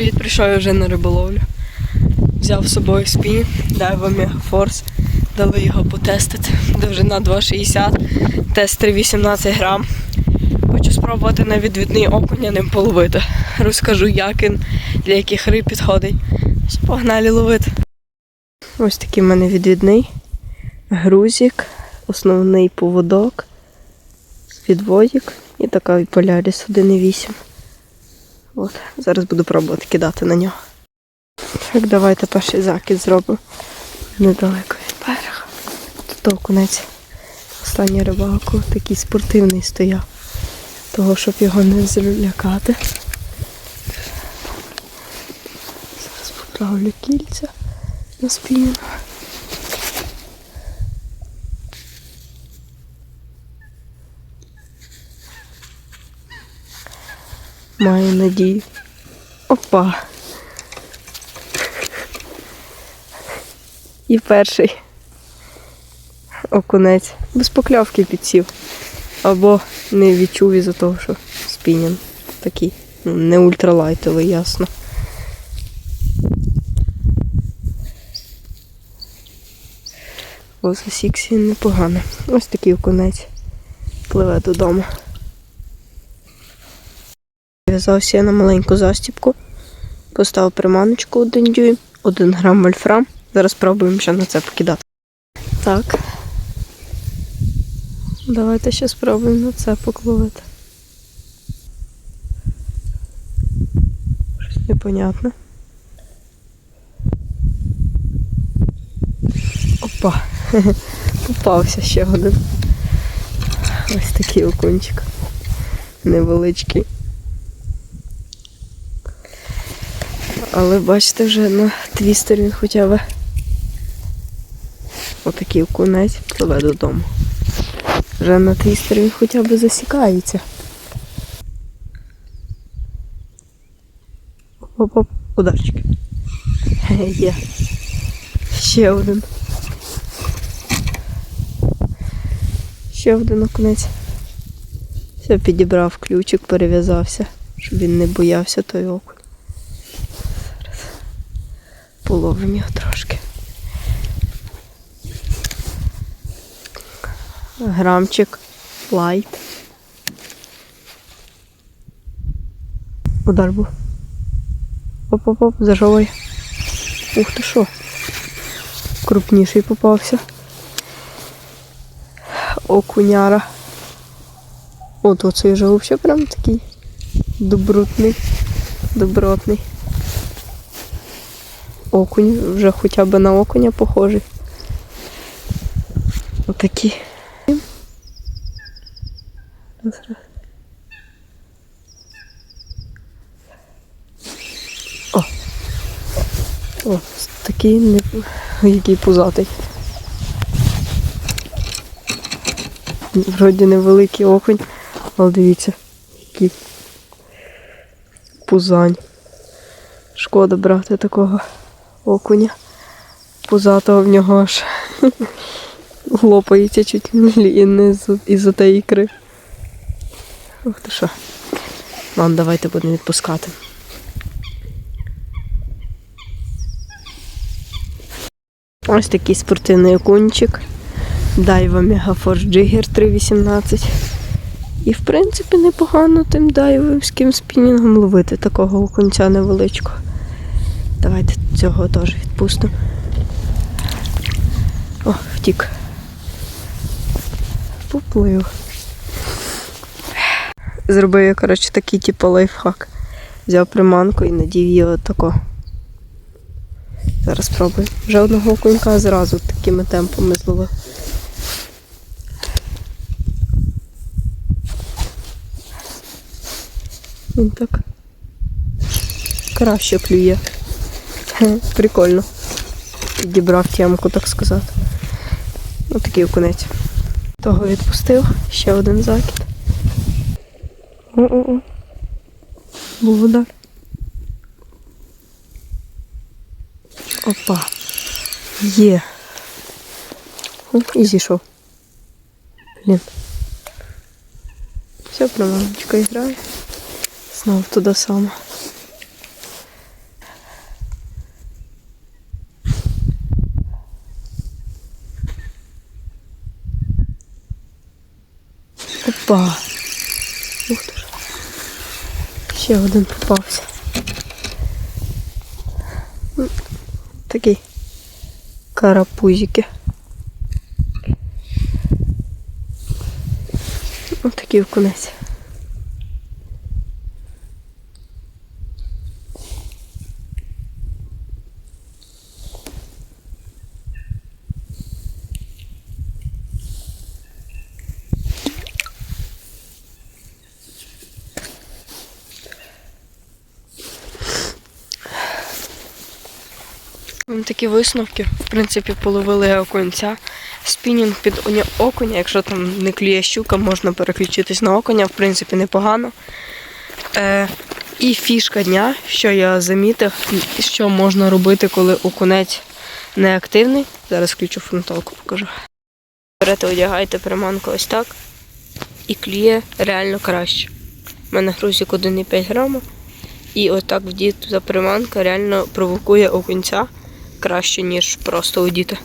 Привіт, прийшов я вже на риболовлю. Взяв з собою спінінг, Daiwa Megaforce. Дали його потестити. Довжина 2,60, тест 3,18 грам. Хочу спробувати на відвідний окуня ним половити. Розкажу, як він, для яких риб підходить. Погнали ловити. Ось такий в мене відвідний. Грузик, основний поводок, відводик і така Polaris 1,8. От, зараз буду пробувати кидати на нього. Так, давайте перший закид зробимо недалеко від берега. Тут окунець. Останній рибалку такий спортивний стояв. Того, щоб його не злякати. Зараз поправлю кільця на спину. Маю надію. Опа. І перший окунець. Без покльовки підсів. Або не відчув із-за того, що спінінг такий. ну, Не ультралайтовий, ясно. О, засікся він непогано. Ось такий окунець. Пливе додому. В'язався я на маленьку застіпку. Поставив приманочку один дюйм, один грам вольфрам. Зараз спробуємо ще на це покидати. Так. Давайте ще спробуємо на це покловити. Щось непонятне. Опа. Попався ще один. Ось такий окунчик. Невеличкий. Але бачите, вже на твістері він хоча б отакий окунець пливе додому. Вже на твістері він хоча б засікається. Оп-оп, ударчики. Є. Ще один. Ще один окунець. Все, підібрав ключик, перев'язався, щоб він не боявся той окунь. Половимо його трошки. Грамчик лайт. Удар був. Оп-оп-оп, зажовує. Ух ти що. Крупніший попався. Окуняра. От оцей вже взагалі прям такий добротний, добротний. Окунь, вже хоча б на окуня похожий. Отакі. О! О, такий не... який пузатий. Вроді невеликий окунь, але дивіться, який пузань. Шкода брати такого окуня. Пузатого в нього аж лопається чуть не із-за тієї ікри. Ух ти що. Ладно, давайте будемо відпускати. Ось такий спортивний окунчик. Дайва Мегафорс Джигер 318. І в принципі непогано тим дайвовським спінінгом ловити такого окунця невеличкого. Давайте цього теж відпустимо. О, втік. Поплив. Зробив я, коротше, такий типу лайфхак. Взяв приманку і надів її отако. Зараз спробую. Вже одного окунька зразу такими темпами зловив. Він так краще клює. Прикольно. Підібрав тямку, так сказати. Ось такий окунець. Того відпустив. Ще один закид. О-о-о. Був удар. Опа. Є. О, і зійшов. Блін. Все, приманочка грає. Знов туди саме. Опа. Ух ти. Ще один попався. М, Такий. Карапузики. Ось такий в Ось Такі висновки. В принципі, половили окунця. Спінінг під окуня, якщо там не клює щука, можна переключитись на окуня, в принципі, непогано. Е, і фішка дня, що я замітив, що можна робити, коли окунець неактивний. Зараз включу фронталку, покажу. Берете, одягаєте приманку ось так. І клює реально краще. У мене грузик 1,5 грама. І отак вдіта приманка реально провокує окунця краще, ніж просто одіти.